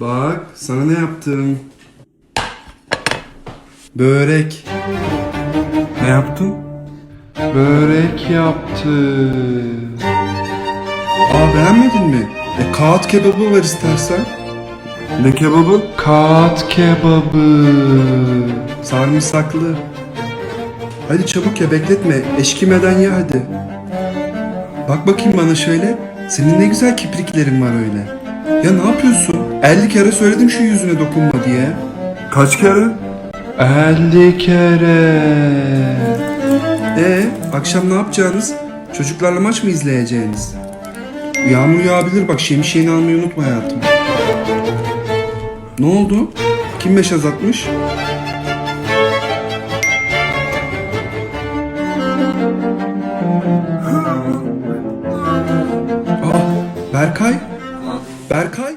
Bak sana ne yaptım. Börek. Ne yaptın? Börek yaptım. Aa beğenmedin mi? E kağıt kebabı var istersen. Ne kebabı? Kağıt kebabı. Sarımsaklı. Hadi çabuk ya bekletme. Eşkimeden ye hadi. Bak bakayım bana şöyle. Senin ne güzel kipriklerin var öyle. Ya ne yapıyorsun? 50 kere söyledim şu yüzüne dokunma diye. Kaç kere? 50 kere. E akşam ne yapacaksınız? Çocuklarla maç mı izleyeceğiniz? Yağmur yağabilir bak şemsiyeni almayı unutma hayatım. Ne oldu? Kim meşaz atmış? Aa, Berkay